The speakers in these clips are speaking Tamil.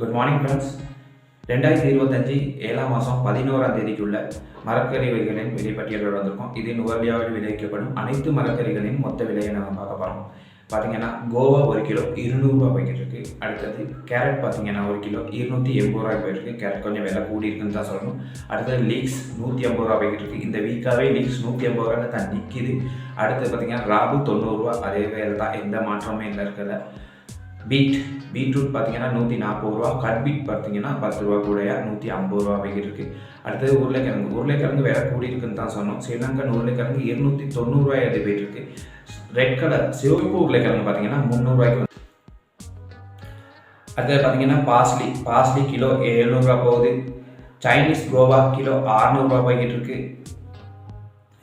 குட் மார்னிங் ஃப்ரெண்ட்ஸ் ரெண்டாயிரத்தி இருபத்தஞ்சி ஏழாம் மாதம் பதினோராம் தேதிக்குள்ள மரக்கறிவைகளின் விலைப்பட்டியலோடு வந்திருக்கோம் இது நுகர்வியாவில் விளைவிக்கப்படும் அனைத்து மரக்கறிகளின் மொத்த விலையை நம்ம பார்க்க போகிறோம் பார்த்தீங்கன்னா கோவா ஒரு கிலோ இருநூறுபா போய்கிட்டு இருக்கு. அடுத்தது கேரட் பார்த்தீங்கன்னா ஒரு கிலோ இருநூற்றி எண்பது ரூபாய் போயிருக்கு கேரட் கொஞ்சம் விலை கூடி இருக்குன்னு தான் சொல்லணும். அடுத்தது லீக்ஸ் நூற்றி ஐம்பது ரூபா போய்கிட்டு இருக்கு. இந்த வீக்காகவே லீக்ஸ் நூற்றி ஐம்பது ரூபாயில் தான் நிற்கிது அடுத்து பார்த்தீங்கன்னா ராபு தொண்ணூறுரூவா அதே வேலை தான் எந்த மாற்றமே இல்லை இருக்கிறத பீட் பீட்ரூட் பார்த்தீங்கன்னா நூற்றி நாற்பது ரூபா கட் பீட் பார்த்தீங்கன்னா பத்து ரூபா கூடையா? நூற்றி ஐம்பது ரூபா போய்கிட்டு இருக்குது அடுத்தது உருளைக்கிழங்கு. உருளைக்கிழங்கு வேற கூடி இருக்குன்னு தான் சொன்னோம். ஸ்ரீலங்கன் உருளைக்கிழங்கு இருநூற்றி தொண்ணூறுரூவாய் அது போயிட்டு இருக்கு. ரெட் கலர் சிவப்பு உருளைக்கிழங்கு பார்த்தீங்கன்னா முந்நூறுரூவாய்க்கு அடுத்தது பார்த்தீங்கன்னா பாஸ்லி பாஸ்லி கிலோ எழுநூறுரூவா போகுது. சைனீஸ் கோவா கிலோ அறநூறுவா போய்கிட்டு இருக்கு.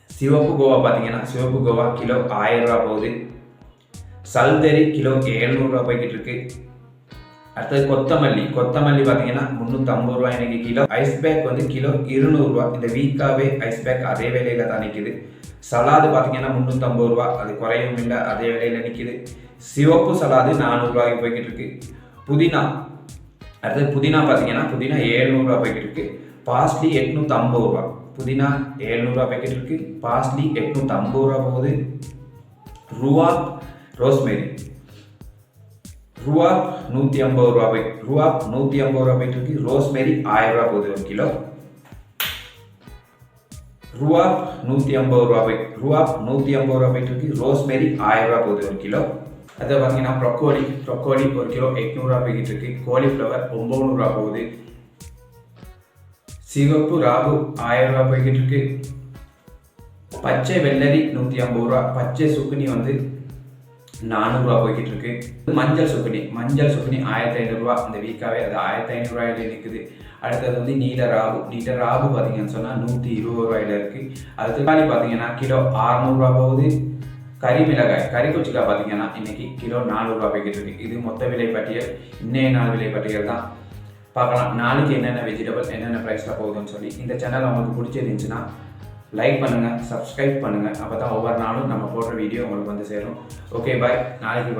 சிவப்பு கோவா பார்த்தீங்கன்னா சிவப்பு கோவா கிலோ ஆயிரம் ரூபா போகுது. சல்தரி கிலோக்கு எழுநூறுவா போய்கிட்டு இருக்கு. அடுத்தது கொத்தமல்லி. கொத்தமல்லி பார்த்தீங்கன்னா முந்நூற்றம்பது ரூபா இன்னைக்கு கிலோ. ஐஸ் பேக் வந்து கிலோ இருநூறுரூவா இந்த வீக்காகவே ஐஸ் பேக் அதே விலையில் தான் நிற்கிது சலாது பார்த்தீங்கன்னா முந்நூற்றம்பது ரூபா அது குறையவும் இல்லை அதே விலையில் நிற்கிது சிவப்பு சலாது நானூறுரூவாய்க்கு போய்கிட்டு இருக்கு. புதினா. அடுத்தது புதினா பார்த்தீங்கன்னா புதினா ஏழ்நூறுரூவா போய்கிட்டு இருக்கு. பாஸ்ட்லி எட்நூற்றம்பது ரூபா புதினா ஏழ்நூறுரூவா போய்கிட்டு இருக்கு. பாஸ்ட்லி எட்நூற்றம்பது ரூபா போகுது. ரூவா ரோஸ்மேரி. ரூபா நூற்றி ஐம்பது ரூபா போய் ரூபா நூற்றி ஐம்பது ரூபா போயிட்டு இருக்கு ரோஸ்மேரி ஆயிரம் ரூபா போகுது ஒரு கிலோ. ரூபா நூற்றி ஐம்பது ரூபா போய் ரூபா நூற்றி ஐம்பது ரூபா போயிட்டு இருக்கு ரோஸ்மேரி ஆயிரம் ரூபா போகுது ஒரு கிலோ. அதை பார்த்தீங்கன்னா ப்ரொக்கோலி ப்ரொக்கோலி ஒரு கிலோ எட்நூறுரூவா போய்கிட்டு இருக்கு. காலிஃப்ளவர் ஒம்பது போகுது. சிவப்பு ராகு ஆயிரம் ரூபா போய்கிட்டு இருக்கு. பச்சை வெள்ளரி நூற்றி ஐம்பது ரூபா. பச்சை சுக்குனி வந்து நானூறுரூவா போய்கிட்டு இருக்கு மஞ்சள் சுக்குனி மஞ்சள் சுக்குனி ஆயிரத்தி ஐநூறுரூவா இந்த வீக்காகவே அது ஆயிரத்தி ஐநூறுரூவாயில நிற்குது அடுத்தது வந்து நீல ராகு. நீல ராகு பார்த்தீங்கன்னு சொன்னால் நூற்றி இருபது ரூபாயில இருக்குது அது தக்காளி பார்த்தீங்கன்னா கிலோ அறநூறுவா போகுது. கறி மிளகாய் கறி குச்சிக்காய் பார்த்தீங்கன்னா இன்றைக்கி கிலோ நானூறுரூவா போய்கிட்டு இருக்கு இது மொத்த விலை பட்டியல் இன்னைய நாள் விலை பட்டியல் தான். பார்க்கலாம். நாளைக்கு என்னென்ன வெஜிடபிள் என்னென்ன ப்ரைஸில் போகுதுன்னு சொல்லி. இந்த சேனல் உங்களுக்கு பிடிச்சிருந்துச்சுன்னா லைக் பண்ணுங்கள் சப்ஸ்கிரைப் பண்ணுங்கள் அப்போ தான் ஒவ்வொரு நாளும் நம்ம போடுற வீடியோ உங்களுக்கு வந்து சேரும். ஓகே பாய் நாளைக்கு